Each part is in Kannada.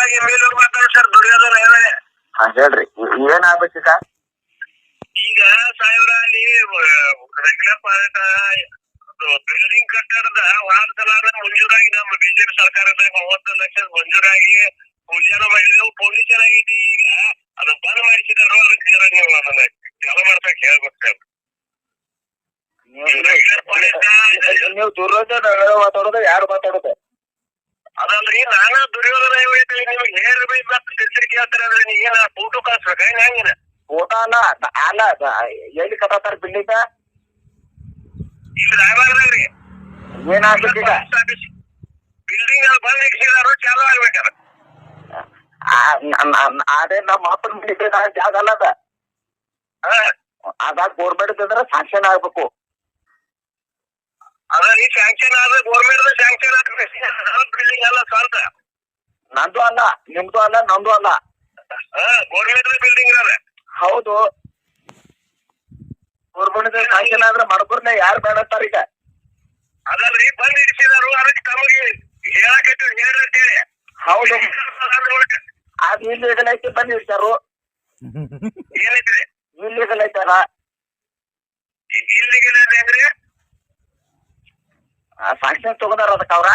ಸರ್ ಹಾ ಹೇಳ್ರಿ. ಏನ್ ಆಗ್ಬೇಕೀಗ ಈಗ ಸಾಹೇಬ್ರ ಅಲ್ಲಿ ರೆಗ್ಯುಲರ್ ಪಾರ್ಟ್ ಬಿಲ್ಡಿಂಗ್ ಕಟ್ಟಡದ ವಾರದಲ್ಲಾದ ಮಂಜೂರಾಗಿ ನಮ್ಮ ಬಿಜೆಪಿ ಸರ್ಕಾರದಾಗ ಮೂವತ್ತು ಲಕ್ಷ ಮಂಜೂರಾಗಿ ಪೂಜಾನ ಮಾಡಿದೆವು ಪೊಲೀಸರ್ ಆಗಿದೆ ಈಗ. ಅದು ಬಂದ್ ಮಾಡಿಸಿದಾರು ಅದಕ್ಕೆ ನೀವು ಅದನ್ನ ಚಾಲು ಮಾಡ್ಸಕ್ ಹೇಳ್ಬೇಕು ನೀವು ದುರ್ಯೋಧನ ಮಾತಾಡೋದು ಯಾರು ಮಾತಾಡೋದು? ಅದಲ್ರಿ ನಾನ ದುರ್ಯೋಧನ ಹೇಳ್ತೀನಿ ನಿಮ್ಗೆ ಹೇಳಿ ಮತ್ತೆ ತಿರ್ಸಿರಿ ಕೇಳ್ತಾರೆ ಅಂದ್ರೆ ನೀ ಏನ ಫೋಟೋ ಕಳ್ಸ್ಬೇಕಾ ಏನ್ ಹೆಂಗಿನ ಫೋಟೋ ಅಲ್ಲ ಅಲ್ಲ ಎಲ್ಲಿ ಕಟ್ಟಾತಾರ ಬಿಲ್ಡಿಂಗ್ ಇಲ್ಲಿ ರಾಯಬಾಗದಾಗ್ರಿ ಏನ್ ಆಗ್ಬೇಕೀಗ ಬಿಲ್ಡಿಂಗ್ ಅಲ್ಲಿ ಬಂದ್ ಇಕ್ಸಿದಾರು ಚಾಲು ಆಗ್ಬೇಕಾರ ಅದೇ ನಮ್ಮ ಅಪ್ಪನ ಮನೆ ಜಾಗ ಅಲ್ಲ ಅದ. ಅದ ಗೋರ್ಮೆಂಟ್ ಅಂದ್ರೆ ಸಾಂಕ್ಷನ್ ಆಗ್ಬೇಕು. ಅದ ಈ ಸ್ಯಾಂಕ್ಷನ್ ಆದ್ರೆ ಗೌರ್ಮೆಂಟ್ ಸ್ಯಾಂಕ್ಷನ್ ಸ್ವಂತ ನಂದು ಅಲ್ಲ ನಿಮ್ದು ಅಲ್ಲ ನಂದು ಅಲ್ಲ. ಗೌರ್ಮೆಂಟ್ ಬಿಲ್ಡಿಂಗ್ ಅದ ಹೌದು. ಗೋರ್ಮೆಂಟ್ ಸಾಂಕ್ಷನ್ ಆದ್ರೆ ಮಡಬರ್ನ ಯಾರು ಬೇಡತ್ತಾರ ಈಗ? ಅದಲ್ರಿ ಬಂದ್ ಇಡಿಸಿದಾರು ಅದಕ್ಕೆ ತಮಗೆ ಹೇಳಕೈತಿ ಹೇಳ್ರಿ ಹೌದು. ಅದ್ ಇಲ್ಲಿಗಲ್ ಐತಿ ಬಂದ್ ಇಡ್ತಾರು ಏನೈತ್ರಿ? ಇಲ್ಲಿಗಲ್ ಐತಾರ ಇಲ್ಲಿಗೆ ಅಂದ್ರೆ? ಸಾಂಕ್ಷನ್ ತಗೊಂಡಾರ ಅದಕ್ಕ ಅವ್ರ?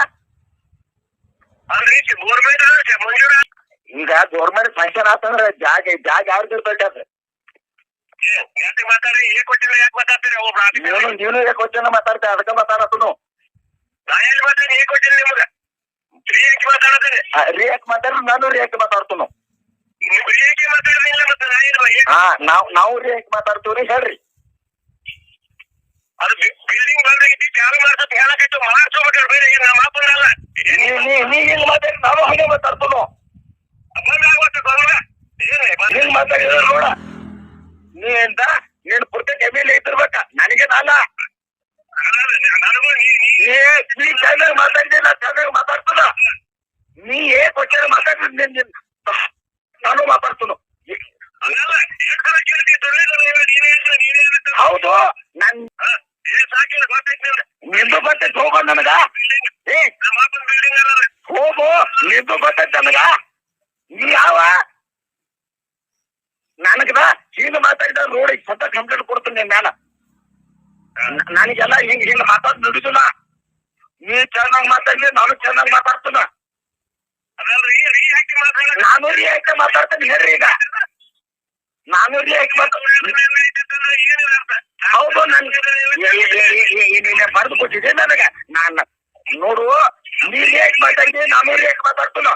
ಈಗ ಗೌರ್ಮೆಂಟ್ ಫಂಕ್ಷನ್ ಆತಂದ್ರ ಜಾಗ ಜಾಗ ಯಾರ್ದು ಇರ್ತೈತೆ ಅದು ಒಬ್ರು ನೀನು ಏ ನೀನು ಕ್ವಶನ್ ಮಾತಾಡ್ತೆ ಅದಕ್ಕ ಮಾತಾಡತ್ತನು. ನಾ ಎಲ್ಲಿ ಮಾತಾಡಿ ಏನ್ ಕೊಟ್ಟಿಲ್ಲ ನಿಮ್ಗ. ಫ್ರೀ ಯಾಕೆ ಮಾತಾಡತ್ತೀನಿ ರಿಯಾಕ್ಟ್ ಮಾತಾಡ್ರಿ ನಾನು ರಿಯಾಕ್ಟ್ ಮಾತಾಡ್ತನು. ಹಾ ನಾವ್ ನಾವು ರಿಯಾಕ್ಟ್ ಮಾತಾಡ್ತೀವ್ರಿ ಹೇಳ್ರಿ. ಅದು ಬಿಲ್ಡಿಂಗ್ ಬಂದಾಗಿತ್ತು ಚಾಲು ಮಾಡ್ಸತ್ ಹೇಳಕೈತು ಮಾಡ್ಸೋಬೇಕಾದ್ರೆ ಬೇರೆ ಏನ್ ನಮ್ಮ ಮಾತಲ್ಲ ನೀ ನೀ ನೀ ಹಿಂಗ್ ಮಾತಾಡಿ ನಾನು ಹಂಗೆ ಏನೇ ಹಿಂಗ್ ಮಾತಾಡಿದ್ರ ನೋಡ. ನೀ ಎಂತ? ನೀನ್ ಪೂರ್ತಿ ಎಂ ಇದ್ದಿರ್ಬೇಕ ನನಗೆ ನಾನ. ನೀ ಚೆನ್ನಾಗಿ ಮಾತಾಡಿದೆ ನಾ ಚೆನ್ನಾಗಿ ಮಾತಾಡ್ತದ ನೀ ಏ ಕ್ವಶನ್ ಮಾತಾಡಿದ್ ನಿನ್ ನಿನ್ ನಾನು ಮಾತಾಡ್ತನು. ನೀನೇ ನೀನೇ ಹೌದು ನನ್ ಸಾಕಿಲ್ಲ ಗೊತ್ತೈತಿ ನಿಂದು ಗೊತ್ತೈತ್ ಹೋಗೋ ನನಗ? ಏ, ಹೋಗು, ನಿಂದು ಗೊತ್ತೈತ್ ನನಗ ನೀ ಯಾವ? ನನಗದ ಹಿಂಗ್ ಮಾತಾಡಿದ ರೋಡ್ ಸತ ಕಂಪ್ಲೇಂಟ್ ಕೊಡ್ತೀನಿ ನಿನ್ ಮ್ಯಾಲ. ನನಗೆಲ್ಲ ಹಿಂಗ್ ಹಿಂಗ್ ಮಾತಾಡ್ ನುಡಿದಿಲ್ಲ ನೀ ಚೆನ್ನಾಗಿ ಮಾತಾಡ್ಲಿ, ನಾನು ಚೆನ್ನಾಗಿ ಮಾತಾಡ್ತೀನ? ನಾನು ರಿಯಾಕ್ಟ್ ಮಾತಾಡ್ತೀನಿ, ಹೇಳ್ರಿ ಈಗ. ನಾನು ರಿಯಾಕ್ಟ್ ಮಾತಾಡ್ತೀನಿ ಹೌದು ನನ್ ಬರೆದು ಕೊಟ್ಟಿದ್ದೆ ನನಗೆ. ನಾನು ನೋಡು ನೀನ್ ಹೇಗ್ ಮಾತಾಡಿದ್ದೆ ನಾನು ಹೇಗ್ ಮಾತಾಡ್ತೀನೋ.